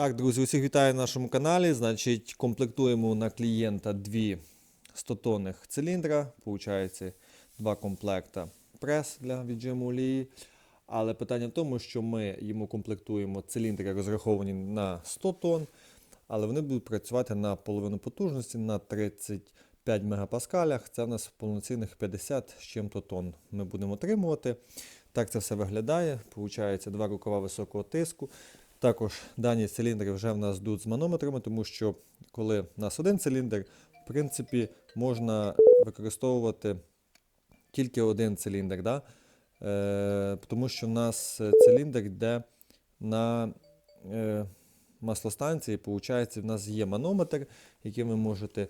Так, друзі, усіх вітаю на нашому каналі. Значить, комплектуємо на клієнта дві 100-тонних циліндра. Получається два комплекта прес для віджиму олії. Але питання в тому, що ми йому комплектуємо циліндри, розраховані на 100 тонн, але вони будуть працювати на половину потужності на 35 мегапаскалях. Це у нас повноцінних 50 з чим-то тонн ми будемо отримувати. Так це все виглядає. Получається два рукава високого тиску. Також дані циліндри вже в нас йдуть з манометрами, тому що коли в нас один циліндр, в принципі, можна використовувати тільки один циліндр. Да? Е, тому що в нас циліндр йде на е, маслостанції, виходить, в нас є манометр, який ви можете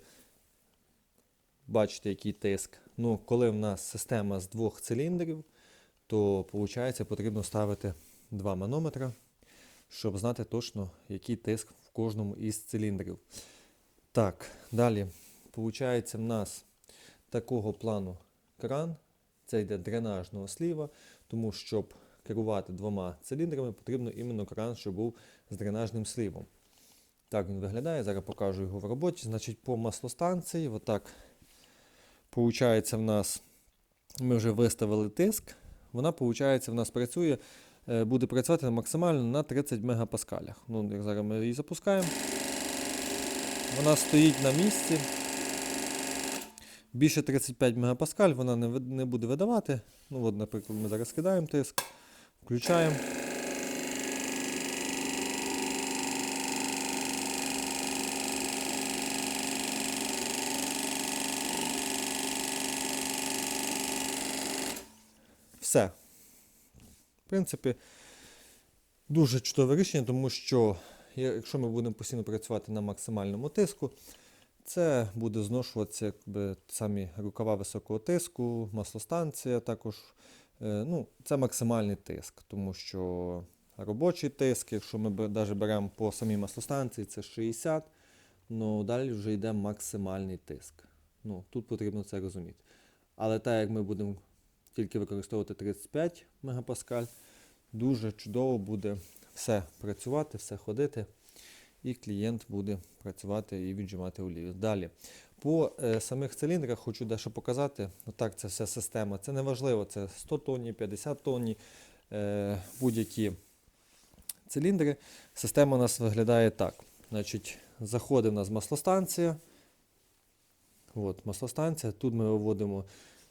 бачити, який тиск. Ну, коли в нас система з двох циліндрів, то виходить, потрібно ставити два манометра щоб знати точно, який тиск в кожному із циліндрів. Так, далі, виходить, в нас такого плану кран, це йде дренажного сліва, тому щоб керувати двома циліндрами, потрібно іменно кран, щоб був з дренажним слівом. Так він виглядає, зараз покажу його в роботі. Значить, по маслостанції, отак, виходить, в нас ми вже виставили тиск. Вона, виходить, в нас працює буде працювати максимально на 30 мегапаскалях. Ну, як зараз ми її запускаємо. Вона стоїть на місці. Більше 35 мегапаскаль вона не, не буде видавати. Ну, от, наприклад, ми зараз кидаємо тиск, включаємо. Все. В принципі, дуже чудове рішення, тому що якщо ми будемо постійно працювати на максимальному тиску, це буде зношуватися якби, самі рукава високого тиску, маслостанція також. Е, ну, це максимальний тиск, тому що робочий тиск, якщо ми навіть беремо по самій маслостанції, це 60, ну далі вже йде максимальний тиск. Ну, тут потрібно це розуміти. Але так як ми будемо тільки використовувати 35 мегапаскаль, дуже чудово буде все працювати, все ходити, і клієнт буде працювати і віджимати олію. Далі. По е, самих циліндрах хочу дещо показати. Отак, це вся система. Це не важливо, це 100 тонні, 50 тонні, е, будь-які циліндри. Система у нас виглядає так. Значить, заходить у нас маслостанція. От, маслостанція. Тут ми виводимо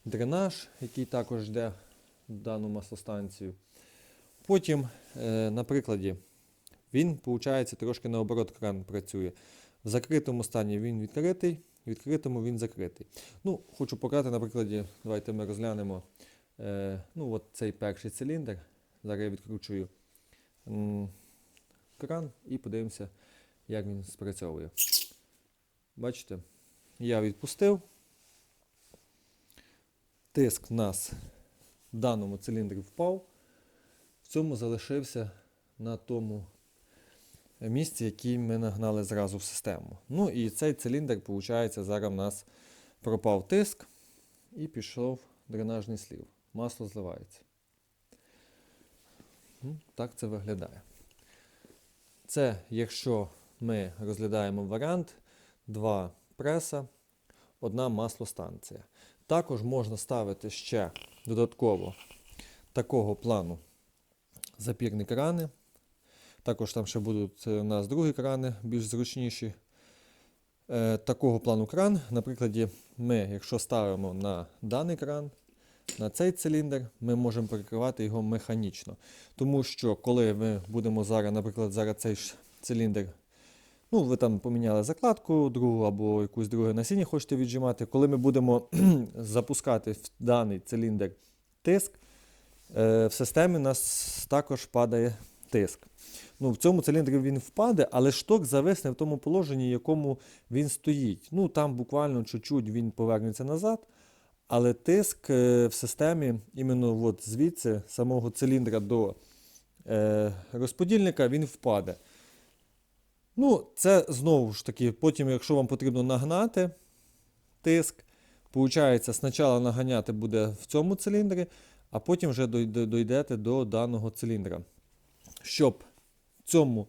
дренаж, який також йде в дану маслостанцію. Потім, е, на прикладі, він, виходить, трошки наоборот кран працює. В закритому стані він відкритий, в відкритому він закритий. Ну, хочу показати на прикладі, давайте ми розглянемо е, ну, от цей перший циліндр. Зараз я відкручую кран і подивимося, як він спрацьовує. Бачите, я відпустив. Тиск в нас в даному циліндрі впав. В цьому залишився на тому місці, який ми нагнали зразу в систему. Ну і цей циліндр, виходить, зараз в нас пропав тиск і пішов дренажний слів. Масло зливається. Так це виглядає. Це якщо ми розглядаємо варіант, два преса, одна маслостанція. Також можна ставити ще додатково такого плану запірні крани. Також там ще будуть е, у нас другі крани, більш зручніші. Е, такого плану кран, наприклад, ми, якщо ставимо на даний кран, на цей циліндр, ми можемо перекривати його механічно. Тому що, коли ми будемо зараз, наприклад, зараз цей циліндр, ну, ви там поміняли закладку другу або якусь друге насіння хочете віджимати, коли ми будемо запускати в даний циліндр тиск, е, в системі у нас також падає тиск. Ну, в цьому циліндрі він впаде, але шток зависне в тому положенні, в якому він стоїть. Ну, там буквально чуть-чуть він повернеться назад, але тиск е, в системі, іменно от звідси, самого циліндра до е, розподільника, він впаде. Ну, це знову ж таки, потім, якщо вам потрібно нагнати тиск, Получається, спочатку наганяти буде в цьому циліндрі, а потім вже дойде- дойдете до даного циліндра. Щоб в цьому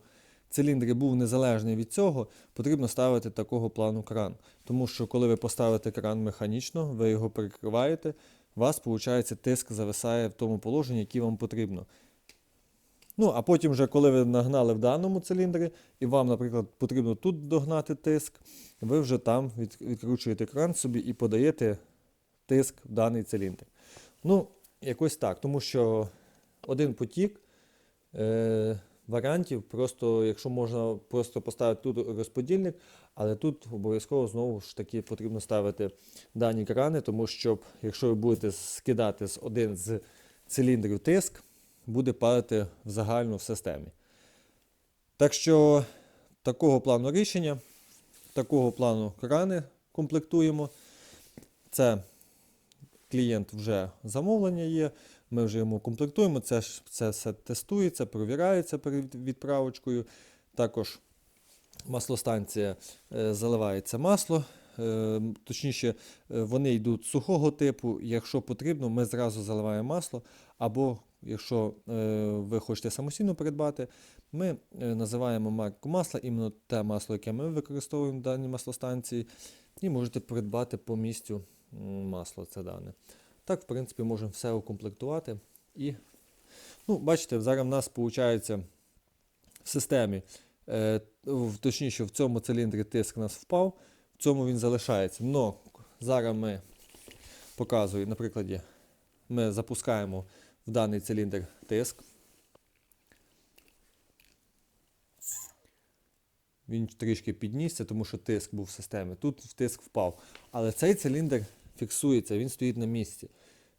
циліндр був незалежний від цього, потрібно ставити такого плану кран. Тому що коли ви поставите кран механічно, ви його перекриваєте, у вас, виходить, тиск зависає в тому положенні, яке вам потрібно. Ну, а потім, вже, коли ви нагнали в даному циліндрі, і вам, наприклад, потрібно тут догнати тиск, ви вже там відкручуєте кран собі і подаєте тиск в даний циліндр. Ну, якось так, тому що один потік е, варіантів, просто якщо можна просто поставити тут розподільник, але тут обов'язково знову ж таки потрібно ставити дані крани, тому що якщо ви будете скидати з один з циліндрів тиск, буде падати в загальну в системі. Так що такого плану рішення, такого плану крани комплектуємо. Це клієнт вже замовлення є, ми вже йому комплектуємо, це, це все тестується, провіряється перед відправочкою. Також маслостанція е, заливається масло. е, Точніше, е, вони йдуть сухого типу. Якщо потрібно, ми зразу заливаємо масло. Або якщо е, ви хочете самостійно придбати, ми е, називаємо марку масла, іменно те масло, яке ми використовуємо в даній маслостанції, і можете придбати по місцю масло це дане. Так, в принципі, можемо все укомплектувати. І, ну, бачите, зараз в нас виходить в системі, е, точніше, в цьому циліндрі тиск у нас впав, в цьому він залишається. Но зараз ми показую, на прикладі, ми запускаємо в даний циліндр тиск. Він трішки піднісся, тому що тиск був в системі. Тут тиск впав. Але цей циліндр фіксується, він стоїть на місці.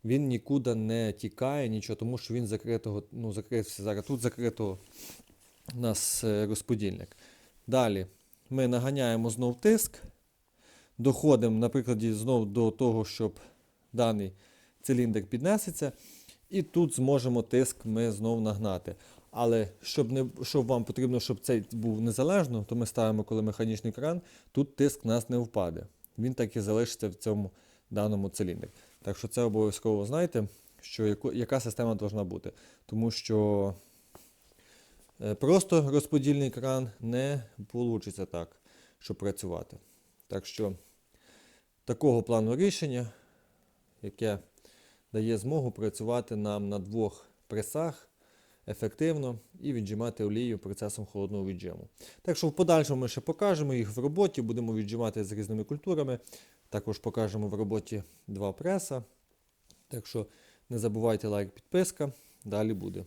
Він нікуди не тікає, нічого, тому що він закритого, ну, закрився зараз. Тут закрито у нас е, розподільник. Далі ми наганяємо знов тиск, доходимо, наприклад, знов до того, щоб даний циліндр піднесеться, і тут зможемо тиск ми знов нагнати. Але щоб, не, щоб вам потрібно, щоб цей був незалежно, то ми ставимо, коли механічний кран, тут тиск в нас не впаде. Він так і залишиться в цьому даному циліндрі. Так що це обов'язково знайте, що яку, яка система повинна бути. Тому що е, просто розподільний кран не вийде так, щоб працювати. Так що такого плану рішення, яке дає змогу працювати нам на двох пресах ефективно і віджимати олію процесом холодного віджиму. Так що в подальшому ми ще покажемо їх в роботі, будемо віджимати з різними культурами. Також покажемо в роботі два преса. Так що не забувайте лайк, підписка. Далі буде.